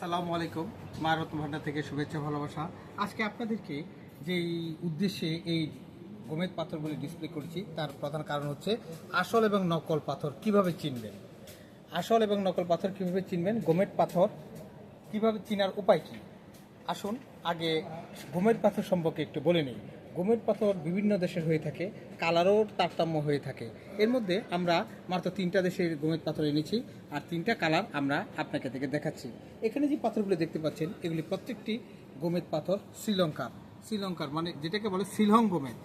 সালামু আলাইকুম। মা রত্ন ভান্ডার থেকে শুভেচ্ছা, ভালোবাসা। আজকে আপনাদেরকে যেই উদ্দেশ্যে এই গোমেদ পাথরগুলি ডিসপ্লে করছি, তার প্রধান কারণ হচ্ছে আসল এবং নকল পাথর কীভাবে চিনবেন? আসল এবং নকল পাথর কীভাবে চিনবেন? গোমেদ পাথর কীভাবে চিনার উপায় কি? আসুন, আগে গোমেদ পাথর সম্পর্কে একটু বলে নিই। গোমেদ পাথর বিভিন্ন দেশের হয়ে থাকে, কালারও তারতম্য হয়ে থাকে। এর মধ্যে আমরা মাত্র তিনটা দেশের গোমেদ পাথর এনেছি, আর তিনটা কালার আমরা আপনাকে থেকে দেখাচ্ছি। এখানে যে পাথরগুলো দেখতে পাচ্ছেন, এগুলি প্রত্যেকটি গোমেদ পাথর শ্রীলঙ্কার। শ্রীলঙ্কার মানে যেটাকে বলে শিলং গোমেদ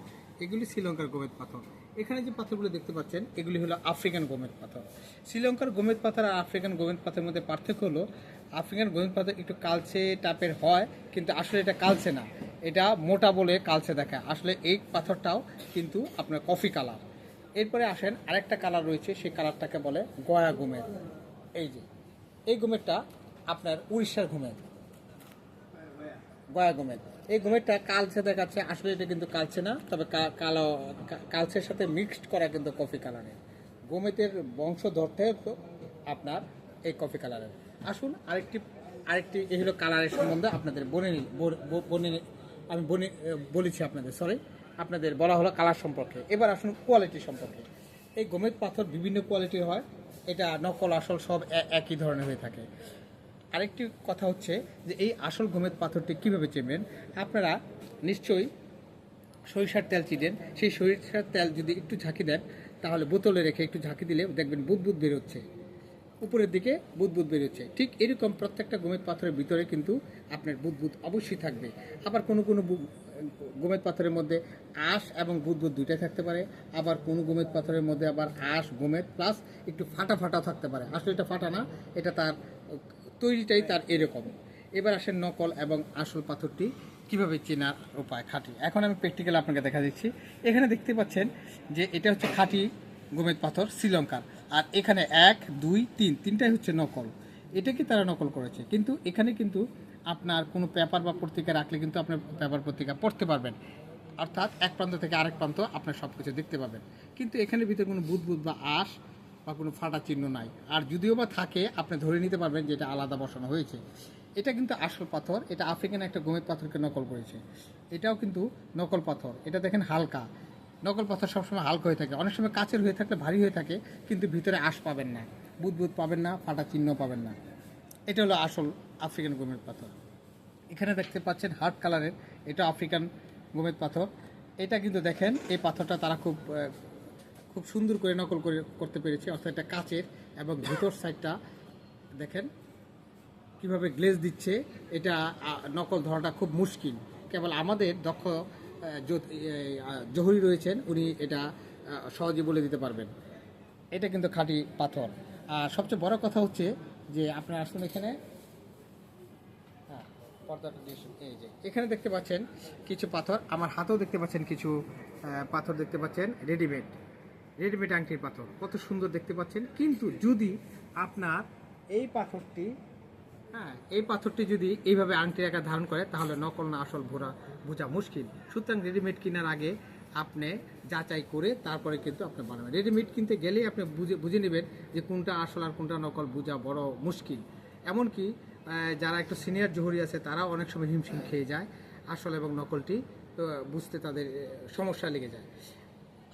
এগুলি শ্রীলঙ্কার গোমেদ পাথর। এখানে যে পাথরগুলো দেখতে পাচ্ছেন, এগুলি হলো আফ্রিকান গোমেদ পাথর। শ্রীলঙ্কার গোমেদ পাথর আর আফ্রিকান গোমেদ পাথরের মধ্যে পার্থক্য হলো, আফ্রিকান গোমেদ পাথর একটু কালচে টাপের হয়, কিন্তু আসলে এটা কালচে না। এটা মোটা বলে কালচে দেখায় আসলে এই পাথরটাও কিন্তু আপনার কফি কালার। এরপরে আসেন আরেকটা কালার রয়েছে, সেই কালারটাকে বলে গয়া গোমেদ এই যে, এই গোমেদটা আপনার উড়িষ্যার ঘুমের। গয়া গোমেদ এই গোমেদটা কালচে দেখাচ্ছে, আসলে এটা কিন্তু কালচে না, তবে কালো কালচের সাথে মিক্সড করা কিন্তু কফি কালারের গোমেদের বংশ ধরতে আপনার এই কফি কালারের। আসুন আরেকটি আরেকটি, এই হলো কালারের সম্বন্ধে আপনাদের বনে বনে আমি বলেছি আপনাদের সরি আপনাদের বলা হলো কালার সম্পর্কে। এবার আসুন কোয়ালিটি সম্পর্কে। এই গোমেদ পাথর বিভিন্ন কোয়ালিটির হয়, এটা নকল, আসল সব একই ধরনের হয়ে থাকে। আরেকটি কথা হচ্ছে যে এই আসল গোমেদ পাথরটি কীভাবে চেনবেন? আপনারা নিশ্চয়ই সরিষার তেল চিনেন। সেই সরিষার তেল যদি একটু ঝাঁকি দেন, তাহলে বোতলে রেখে একটু ঝাঁকি দিলে দেখবেন বুদবুদ বেরোচ্ছে। উপরের দিকে বুদবুদ বেরোচ্ছে। ঠিক এরকম প্রত্যেকটা গোমেদ পাথরের ভিতরে কিন্তু আপনার বুদবুদ অবশ্যই থাকবে। আবার কোনো কোনো গোমেদ পাথরের মধ্যে আঁশ এবং বুদবুদ দুইটাই থাকতে পারে। আবার কোনো গোমেদ পাথরের মধ্যে আবার আঁশ গোমেদ প্লাস একটু ফাটা ফাটা থাকতে পারে। আসলে এটা ফাটা না, এটা তার তৈরিটাই তার এরকম। এবার আসেন নকল এবং আসল পাথরটি কীভাবে চেনার উপায়, খাঁটি। এখন আমি প্র্যাকটিক্যাল আপনাকে দেখা দিচ্ছি। এখানে দেখতে পাচ্ছেন যে এটা হচ্ছে খাঁটি গোমেদ পাথর শ্রীলঙ্কার। আর এখানে এক, দুই, তিন, তিনটাই হচ্ছে নকল। এটাকে তারা নকল করেছে। কিন্তু এখানে কিন্তু আপনার কোনো পেপার বা পত্রিকা রাখলে কিন্তু আপনার পেপার পত্রিকা পড়তে পারবেন। অর্থাৎ এক প্রান্ত থেকে আরেক প্রান্ত আপনার সব কিছু দেখতে পাবেন। কিন্তু এখানে ভিতরে কোনো বুদবুদ বা আঁশ বা কোনো ফাটা চিহ্ন নাই। আর যদিও বা থাকে, আপনি ধরে নিতে পারবেন যে এটা আলাদা বসানো হয়েছে। এটা কিন্তু আসল পাথর। এটা আফ্রিকান একটা গোমেদ পাথরকে নকল করেছে। এটাও কিন্তু নকল পাথর। এটা দেখেন হালকা। নকল পাথর সবসময় হালকা হয়ে থাকে। অনেক সময় কাচের হয়ে থাকলে ভারী হয়ে থাকে, কিন্তু ভিতরে আঁশ পাবেন না। বুদবুদ পাবেন না, ফাটা চিহ্ন পাবেন না। এটা হলো আসল আফ্রিকান গোমেদ পাথর। এখানে দেখতে পাচ্ছেন হার্ড কালারের, এটা আফ্রিকান গোমেদ পাথর। এটা কিন্তু দেখেন, এই পাথরটা তারা খুব খুব সুন্দর করে নকল করে করতে পেরেছে। অর্থাৎ এটা কাচের এবং ভিতর সাইডটা দেখেন কীভাবে গ্লেজ দিচ্ছে। এটা নকল ধরাটা খুব মুশকিল। কেবল আমাদের দক্ষ জহুরি রয়েছেন উনি এটা সহজে বলে দিতে পারবেন। এটা কিন্তু খাঁটি পাথর। আর সবচেয়ে বড় কথা হচ্ছে যে আপনার আসুন এখানে। হ্যাঁ, এখানে দেখতে পাচ্ছেন কিছু পাথর। আমার হাতেও দেখতে পাচ্ছেন কিছু পাথর দেখতে পাচ্ছেন। রেডিমেড রেডিমেড আংটির পাথর। কত সুন্দর দেখতে পাচ্ছেন। কিন্তু যদি আপনার এই পাথরটি হ্যাঁ এই পাথরটি যদি এইভাবে আংটির আকার ধারণ করে, তাহলে নকল না আসল ভোরা বোঝা মুশকিল। সুতরাং রেডিমেড কেনার আগে আপনি যাচাই করে তারপরে কিন্তু আপনি বানাবেন। রেডিমেড কিনতে গেলেই আপনি বুঝে বুঝে নেবেন যে কোনটা আসল আর কোনটা নকল বোঝা বড় মুশকিল। এমনকি যারা একটু সিনিয়র জহুরি আছে, তারাও অনেক সময় হিমশিম খেয়ে যায় আসল এবং নকলটি বুঝতে তাদের সমস্যা লেগে যায়।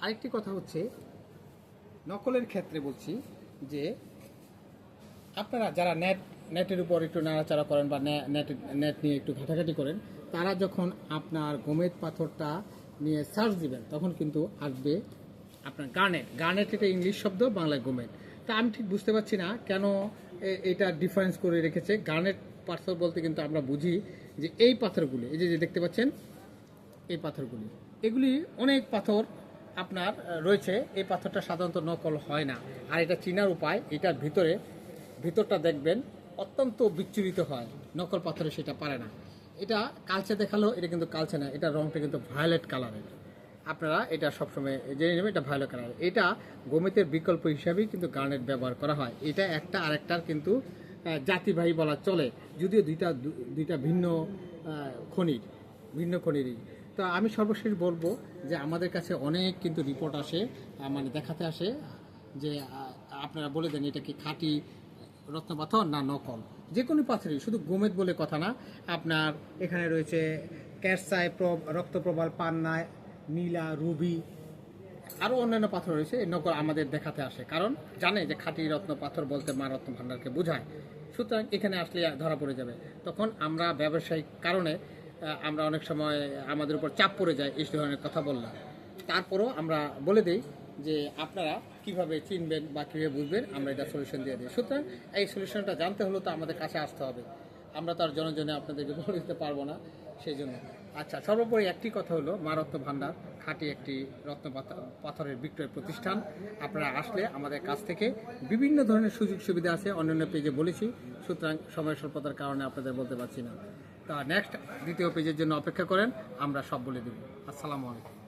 আরেকটি কথা হচ্ছে, নকলের ক্ষেত্রে বলছি যে আপনারা যারা নেট নেটের উপর একটু নাড়াচাড়া করেন বা নেট নেট নিয়ে একটু ঘাটাঘাটি করেন, তারা যখন আপনার গোমেদ পাথরটা নিয়ে সার্চ দিবেন, তখন কিন্তু আসবে আপনার গার্নেট। গার্নেট এটা ইংলিশ শব্দ, বাংলায় গোমেদ তা আমি ঠিক বুঝতে পারছি না কেন এটা ডিফারেন্স করে রেখেছে। গার্নেট পাথর বলতে কিন্তু আমরা বুঝি যে এই পাথরগুলি, এই যে দেখতে পাচ্ছেন, এই পাথরগুলি, এগুলি অনেক পাথর আপনার রয়েছে। এই পাথরটা সাধারণত নকল হয় না। আর এটা চিনার উপায়, এটার ভিতরে, ভিতরটা দেখবেন অত্যন্ত বিচ্ছুরিত হয়। নকল পাথরে সেটা পারে না। এটা কালচে দেখাল, এটা কিন্তু কালচে না। এটা রংটা কিন্তু ভায়োলেট কালারের আপনারা এটা সবসময় জেনে নেবেন, এটা ভায়োলেট কালার এটা গোমেতের বিকল্প হিসাবেই কিন্তু গার্নেট ব্যবহার করা হয়। এটা একটা আরেকটার কিন্তু জাতিবাহী বলা চলে। যদিও দুইটা দুইটা ভিন্ন খনির, ভিন্ন খনিরই। তো আমি সর্বশেষ বলব যে আমাদের কাছে অনেক কিন্তু রিপোর্ট আসে মানে দেখাতে আসে যে আপনারা বলে দেন এটা কি খাঁটি রত্নপাথর না নকল। যে কোনো পাথরই, শুধু গোমেদ বলে কথা না। আপনার এখানে রয়েছে ক্যারসাই প্রব- রক্তপ্রবাল পান্নায় নীলা, রুবি আরও অন্যান্য পাথর রয়েছে। নকল আমাদের দেখাতে আসে। কারণ জানে যে খাঁটি রত্ন পাথর বলতে মা রত্ন ভাণ্ডারকে বোঝায়। সুতরাং এখানে আসলে ধরা পড়ে যাবে। তখন আমরা ব্যবসায়িক কারণে আমরা অনেক সময় আমাদের উপর চাপ পড়ে যায়, এই ধরনের কথা বললাম তারপরও আমরা বলে দিই যে আপনারা কীভাবে চিনবেন বা কীভাবে বুঝবেন, আমরা এটা সলিউশন দিয়ে দিই। সুতরাং এই সলিউশনটা জানতে হলে তো আমাদের কাছে আসতে হবে। আমরা তো আর জনজনে আপনাদেরকে বলে দিতে পারব না সেই জন্য আচ্ছা সর্বোপরি একটি কথা হলো মা রত্ন ভাণ্ডার, খাঁটি একটি রত্ন পাথ- পাথরের বিক্রয় প্রতিষ্ঠান। আপনারা আসলে আমাদের কাছ থেকে বিভিন্ন ধরনের সুযোগ সুবিধা আছে, অন্যান্য পেজে বলেছি, সুতরাং সময় স্বল্পতার কারণে আপনাদের বলতে পারছি না। তা নেক্সট দ্বিতীয় পেজের জন্য অপেক্ষা করেন, আমরা সব বলে দেব। আসসালামু আলাইকুম।